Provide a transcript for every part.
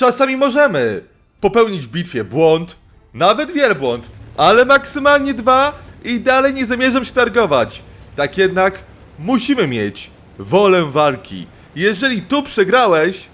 Czasami możemy popełnić w bitwie błąd, nawet wielbłąd, ale maksymalnie dwa i dalej nie zamierzam się targować. Tak jednak musimy mieć wolę walki. Jeżeli tu przegrałeś,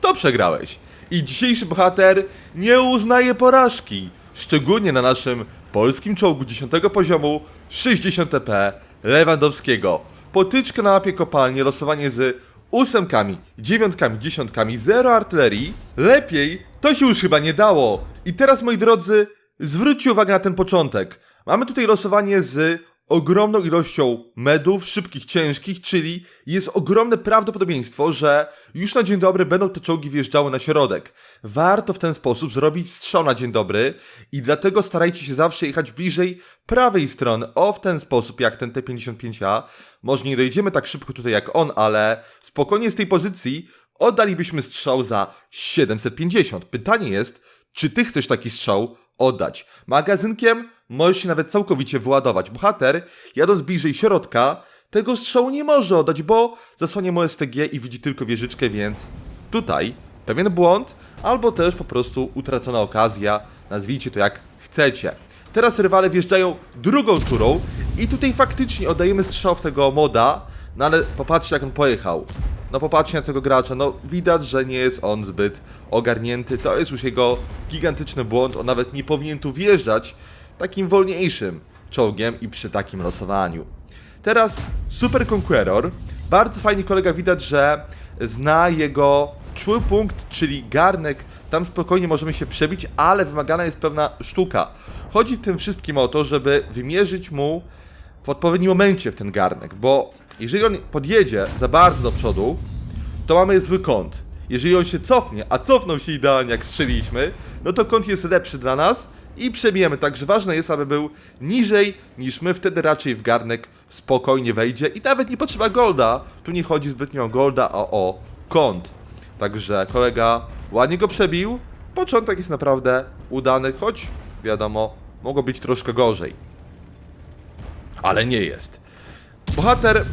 to przegrałeś. I dzisiejszy bohater nie uznaje porażki. Szczególnie na naszym polskim czołgu 10 poziomu 60 TP Lewandowskiego. Potyczka na mapie kopalni, losowanie z ósemkami, dziewiątkami, dziesiątkami, zero artylerii. Lepiej to się już chyba nie dało. I teraz moi drodzy, zwróćcie uwagę na ten początek. Mamy tutaj losowanie z ogromną ilością medów, szybkich, ciężkich, czyli jest ogromne prawdopodobieństwo, że już na dzień dobry będą te czołgi wjeżdżały na środek. Warto w ten sposób zrobić strzał na dzień dobry i dlatego starajcie się zawsze jechać bliżej prawej strony, o w ten sposób jak ten T-55A. Może nie dojdziemy tak szybko tutaj jak on, ale spokojnie z tej pozycji oddalibyśmy strzał za 750. Pytanie jest, czy ty chcesz taki strzał oddać? Magazynkiem możesz się nawet całkowicie wyładować. Bohater, jadąc bliżej środka, tego strzału nie może oddać, bo zasłania mu STG i widzi tylko wieżyczkę, więc tutaj pewien błąd, albo też po prostu utracona okazja, nazwijcie to jak chcecie. Teraz rywale wjeżdżają drugą turą i tutaj faktycznie oddajemy strzał w tego moda, no ale popatrzcie jak on pojechał. No popatrzcie na tego gracza, no widać, że nie jest on zbyt ogarnięty, to jest już jego gigantyczny błąd, on nawet nie powinien tu wjeżdżać takim wolniejszym czołgiem i przy takim losowaniu. Teraz Super Conqueror, bardzo fajnie kolega widać, że zna jego czuły punkt, czyli garnek, tam spokojnie możemy się przebić, ale wymagana jest pewna sztuka. Chodzi w tym wszystkim o to, żeby wymierzyć mu w odpowiednim momencie w ten garnek, bo jeżeli on podjedzie za bardzo do przodu, to mamy zły kąt. Jeżeli on się cofnie, a cofnął się idealnie jak strzeliśmy, no to kąt jest lepszy dla nas i przebijemy. Także ważne jest, aby był niżej niż my, wtedy raczej w garnek spokojnie wejdzie i nawet nie potrzeba golda. Tu nie chodzi zbytnio o golda, a o kąt. Także kolega ładnie go przebił. Początek jest naprawdę udany, choć wiadomo, mogło być troszkę gorzej. Ale nie jest. Bohater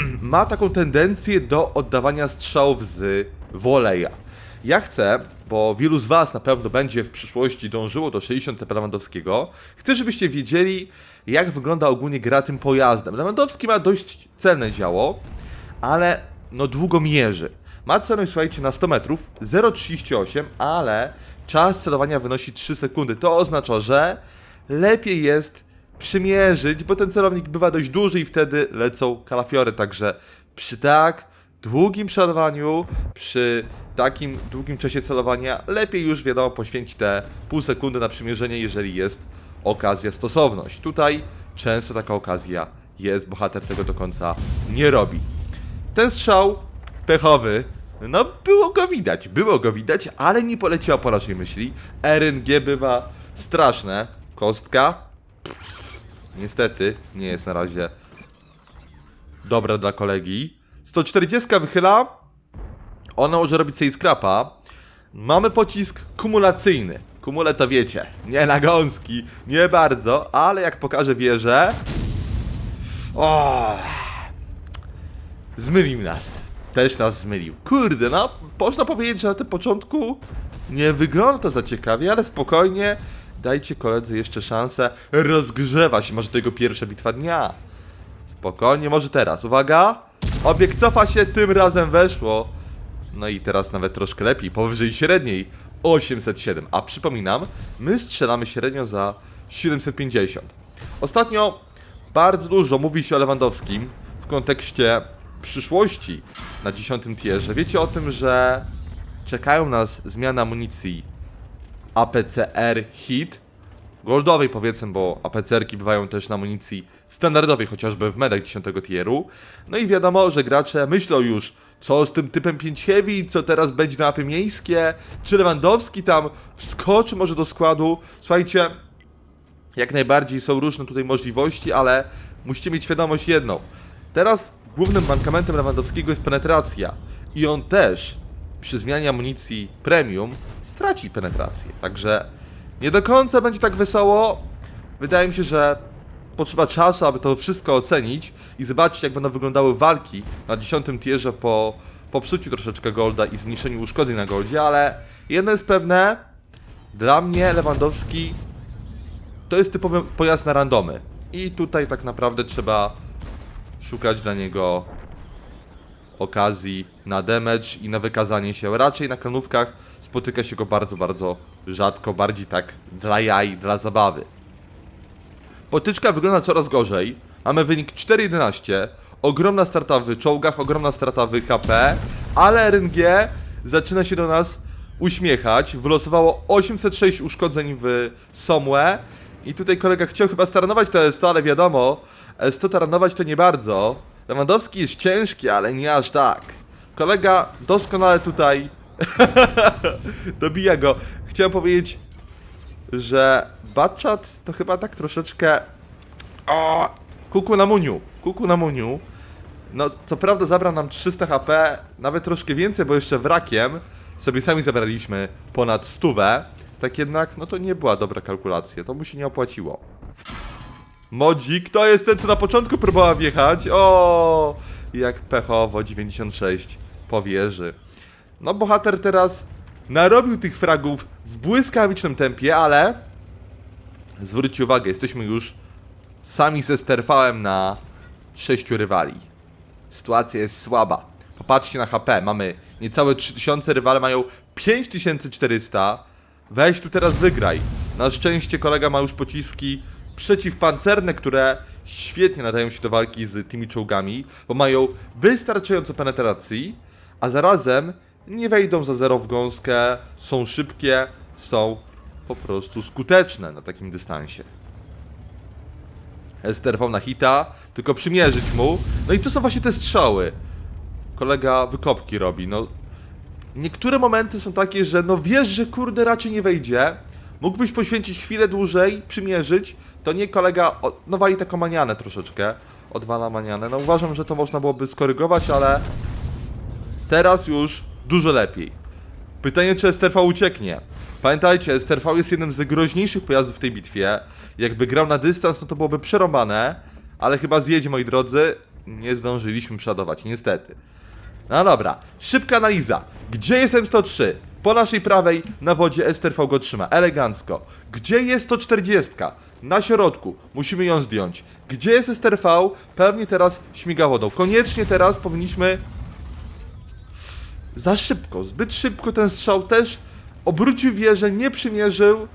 ma taką tendencję do oddawania strzałów z woleja. Ja chcę, bo wielu z Was na pewno będzie w przyszłości dążyło do 60 TP Lewandowskiego, chcę, żebyście wiedzieli, jak wygląda ogólnie gra tym pojazdem. Lewandowski ma dość celne działo, ale no długo mierzy. Ma celność, słuchajcie, na 100 metrów, 0,38, ale czas celowania wynosi 3 sekundy. To oznacza, że lepiej jest przymierzyć, bo ten celownik bywa dość duży i wtedy lecą kalafiory, także przy tak długim przeładowaniu, przy takim długim czasie celowania, lepiej już wiadomo poświęcić te pół sekundy na przymierzenie, jeżeli jest okazja, stosowność. Tutaj często taka okazja jest, bohater tego do końca nie robi. Ten strzał pechowy, no było go widać, było go widać, ale nie poleciała po naszej myśli. RNG bywa straszne. Kostka Niestety, nie jest na razie dobra dla kolegi. 140 wychyla. Ona może robić sobie skrapa. Mamy pocisk kumulacyjny. Kumule to wiecie, nie na gąski, nie bardzo, ale jak pokażę wieżę... O, Zmylił nas. Też nas zmylił. Kurde, no, można powiedzieć, że na tym początku nie wygląda to za ciekawie, ale spokojnie. Dajcie koledze jeszcze szansę. Rozgrzewa się, może to jego pierwsza bitwa dnia. Spokojnie, może teraz. Uwaga! Obiekt cofa się, tym razem weszło. No i teraz nawet troszkę lepiej, powyżej średniej 807. A przypominam, my strzelamy średnio za 750. Ostatnio bardzo dużo mówi się o Lewandowskim w kontekście przyszłości na 10 tierze. Wiecie o tym, że czekają nas zmiany amunicji APCR Hit. Goldowej powiedzmy, bo APCR-ki bywają też na amunicji standardowej, chociażby w medach 10 tieru. No i wiadomo, że gracze myślą już, co z tym typem 5 Heavy, co teraz będzie na mapy miejskie, czy Lewandowski tam wskoczy może do składu. Słuchajcie, jak najbardziej są różne tutaj możliwości, ale musicie mieć świadomość jedną. Teraz głównym mankamentem Lewandowskiego jest penetracja. I on też przy zmianie amunicji premium straci penetrację. Także nie do końca będzie tak wesoło. Wydaje mi się, że potrzeba czasu, aby to wszystko ocenić i zobaczyć, jak będą wyglądały walki na 10 tierze po popsuciu troszeczkę golda i zmniejszeniu uszkodzeń na goldzie, ale Jedno jest pewne, dla mnie Lewandowski to jest typowy pojazd na randomy. I tutaj tak naprawdę trzeba szukać dla niego okazji na damage i na wykazanie się. Raczej na klanówkach spotyka się go bardzo, bardzo rzadko, bardziej tak dla jaj, dla zabawy. Potyczka wygląda coraz gorzej. Mamy wynik 4-11. Ogromna strata w czołgach, ogromna strata w HP, ale RNG zaczyna się do nas uśmiechać. Wylosowało 806 uszkodzeń w Somłe. I tutaj kolega chciał chyba staranować to S100, ale wiadomo, S100 taranować to nie bardzo. Lewandowski jest ciężki, ale nie aż tak. Kolega doskonale tutaj dobija go. Chciałem powiedzieć, że Batchat to chyba tak troszeczkę. O! Kuku na muniu. Kuku na muniu. No, co prawda zabrał nam 300 HP, nawet troszkę więcej, bo jeszcze wrakiem sobie sami zabraliśmy ponad stówę. Tak jednak, no to nie była dobra kalkulacja, to mu się nie opłaciło. Modzik, to jest ten, co na początku próbowała wjechać. O, jak pechowo 96 po wieży. No, bohater teraz narobił tych fragów w błyskawicznym tempie, ale zwróćcie uwagę, jesteśmy już sami ze sterfałem na sześciu rywali. Sytuacja jest słaba. Popatrzcie na HP, mamy niecałe 3000, rywale mają 5400. Weź tu teraz wygraj. Na szczęście kolega ma już pociski przeciwpancerne, które świetnie nadają się do walki z tymi czołgami, bo mają wystarczająco penetracji, a zarazem nie wejdą za zero w gąskę, są szybkie, są po prostu skuteczne na takim dystansie. Esterwał na hita, tylko przymierzyć mu. No i to są właśnie te strzały. Kolega wykopki robi, no. Niektóre momenty są takie, że no wiesz, że kurde raczej nie wejdzie. Mógłbyś poświęcić chwilę dłużej, przymierzyć. To nie kolega, no wali taką manianę troszeczkę. Odwala manianę. No uważam, że to można byłoby skorygować, ale teraz już dużo lepiej. Pytanie, czy STRV ucieknie. Pamiętajcie, STRV jest jednym z groźniejszych pojazdów w tej bitwie. Jakby grał na dystans, no to byłoby przerąbane, ale chyba zjedzie, moi drodzy. Nie zdążyliśmy przodować, niestety. No dobra, szybka analiza. Gdzie jest M103? Po naszej prawej na wodzie STRV go trzyma, elegancko. Gdzie jest 140? Na środku, musimy ją zdjąć. Gdzie jest STRV? Pewnie teraz śmiga wodą. Koniecznie teraz powinniśmy za szybko, zbyt szybko ten strzał też obrócił wieżę, nie przymierzył.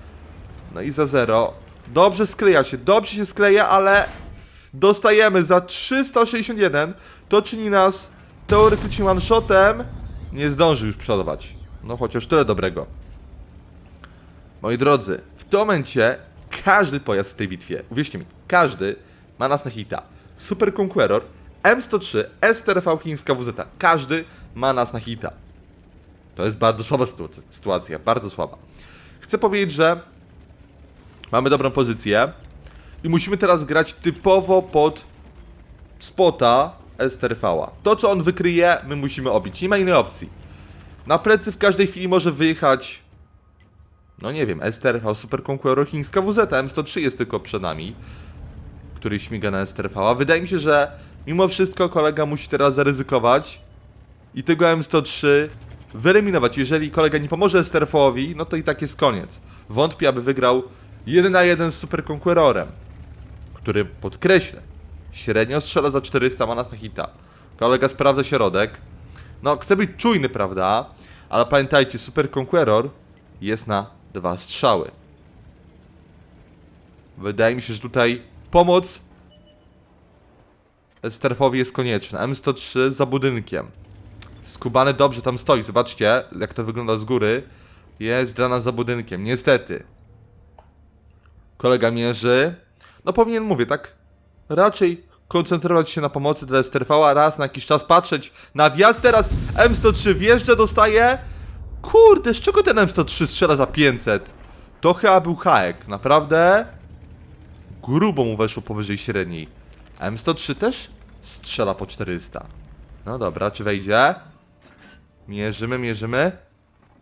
No i za zero. Dobrze skleja się, dobrze się skleja, ale dostajemy za 361. To czyni nas teoretycznie one-shotem. Nie zdąży już przodować. No chociaż tyle dobrego. Moi drodzy, w tym momencie każdy pojazd w tej bitwie, uwierzcie mi, każdy ma nas na hita. Super Conqueror, M103, STRV chińska WZ, każdy ma nas na hita. To jest bardzo słaba sytuacja, bardzo słaba. Chcę powiedzieć, że mamy dobrą pozycję i musimy teraz grać typowo pod spota STRV-a. To, co on wykryje, my musimy obić. Nie ma innej opcji. Na plecy w każdej chwili może wyjechać no nie wiem, STRV, Super Conqueror, chińska WZ, M103 jest tylko przed nami, który śmiga na STRV, a wydaje mi się, że mimo wszystko kolega musi teraz zaryzykować i tego M103 wyeliminować. Jeżeli kolega nie pomoże STRV-owi, no to i tak jest koniec. Wątpię, aby wygrał 1 na 1 z Super Conquerorem, który, podkreślę, średnio strzela za 400, ma nas na hita. Kolega sprawdza środek. No, chce być czujny, prawda? Ale pamiętajcie, Super Conqueror jest na dwa strzały. Wydaje mi się, że tutaj pomoc Sterfowi jest konieczna. M103 za budynkiem. Skubany dobrze tam stoi. Zobaczcie, jak to wygląda z góry. Jest drana za budynkiem. Niestety. Kolega mierzy. No powinien, mówię, tak raczej koncentrować się na pomocy dla Sterfała, raz na jakiś czas patrzeć na wjazd. Teraz M103 wjeżdża, dostaje. Kurde, z czego ten M103 strzela za 500? To chyba był haek, naprawdę grubo mu weszło powyżej średniej. M103 też strzela po 400. No dobra, czy wejdzie? Mierzymy, mierzymy.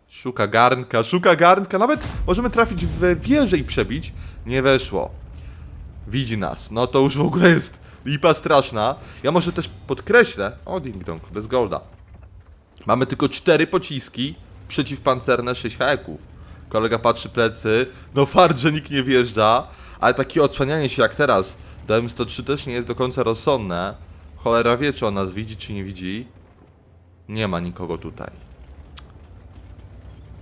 Szuka garnka, szuka garnka. Nawet możemy trafić w wieżę i przebić. Nie weszło. Widzi nas. No to już w ogóle jest lipa straszna. Ja może też podkreślę. O, ding dong, bez golda. Mamy tylko cztery pociski przeciwpancerne 6 haeków. Kolega patrzy plecy, no fart, że nikt nie wjeżdża, ale takie odsłanianie się jak teraz do M103 też nie jest do końca rozsądne. Cholera wie, czy on nas widzi, czy nie widzi. Nie ma nikogo tutaj.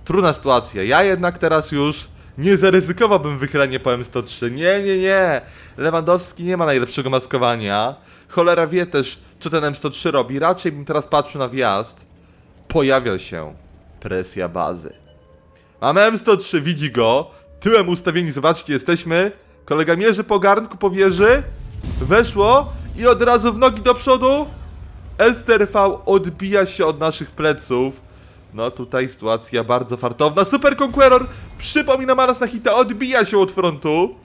Trudna sytuacja. Ja jednak teraz już nie zaryzykowałbym wychylenie po M103. Nie, nie, nie. Lewandowski nie ma najlepszego maskowania. Cholera wie też, co ten M103 robi. Raczej bym teraz patrzył na wjazd. Pojawia się presja bazy. Mamy M103, widzi go. Tyłem ustawieni, zobaczcie, jesteśmy. Kolega mierzy po garnku, po wieży. Weszło i od razu w nogi do przodu. STRV odbija się od naszych pleców. No tutaj sytuacja bardzo fartowna. Super Conqueror przypomina Maras na hita, odbija się od frontu.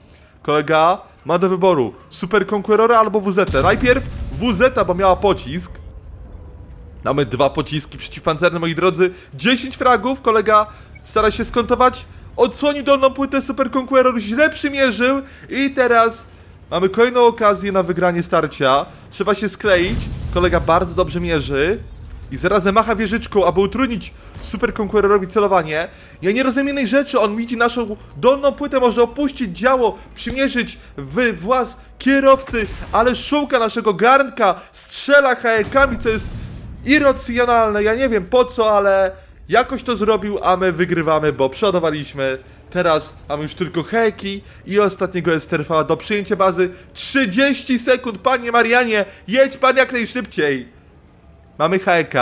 Kolega ma do wyboru Super Conquerora albo WZ. Najpierw WZ, bo miała pocisk. Mamy dwa pociski przeciwpancerne, moi drodzy. 10 fragów, kolega stara się skontować. Odsłonił dolną płytę, Super Conqueror źle przymierzył i teraz mamy kolejną okazję na wygranie starcia. Trzeba się skleić, kolega bardzo dobrze mierzy. I zarazem macha wieżyczką, aby utrudnić Super Conquerorowi celowanie. Ja nie rozumiem jednej rzeczy, on widzi naszą dolną płytę, może opuścić działo, przymierzyć w włas kierowcy, ale szuka naszego garnka, strzela hajekami, co jest irracjonalne. Ja nie wiem po co, ale jakoś to zrobił, a my wygrywamy, bo przodowaliśmy. Teraz mamy już tylko heki i ostatniego Esterfała do przyjęcia bazy. 30 sekund, panie Marianie, jedź pan jak najszybciej. Mamy HK.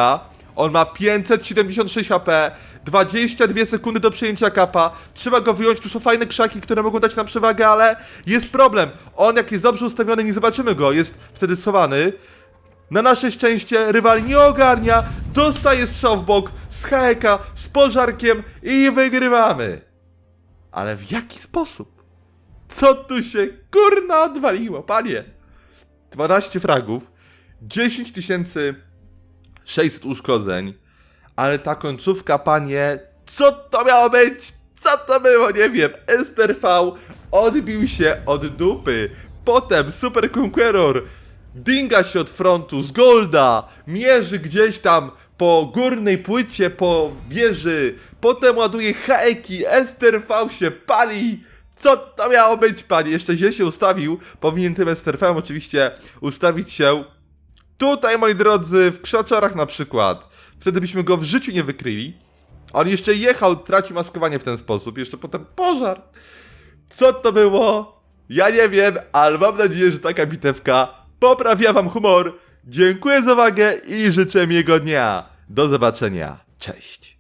On ma 576 HP, 22 sekundy do przejęcia kapa. Trzeba go wyjąć, tu są fajne krzaki, które mogą dać nam przewagę, ale jest problem. On jak jest dobrze ustawiony, nie zobaczymy go, jest wtedy schowany. Na nasze szczęście rywal nie ogarnia, dostaje strzał w bok z HK, z pożarkiem i wygrywamy. Ale w jaki sposób? Co tu się kurna odwaliło, panie? 12 fragów, 10 tysięcy 600 uszkodzeń, ale ta końcówka, panie, co to miało być? Co to było? Nie wiem. Ester V odbił się od dupy. Potem Super Conqueror dinga się od frontu z Golda, mierzy gdzieś tam po górnej płycie, po wieży. Potem ładuje haeki, Ester V się pali. Co to miało być, panie? Jeszcze źle się ustawił. Powinien tym Ester V oczywiście ustawić się Tutaj, moi drodzy, w krzaczorach na przykład. Wtedy byśmy go w życiu nie wykryli. On jeszcze jechał, tracił maskowanie w ten sposób. Jeszcze potem pożar. Co to było? Ja nie wiem, ale mam nadzieję, że taka bitewka poprawia wam humor. Dziękuję za uwagę i życzę miłego dnia. Do zobaczenia. Cześć.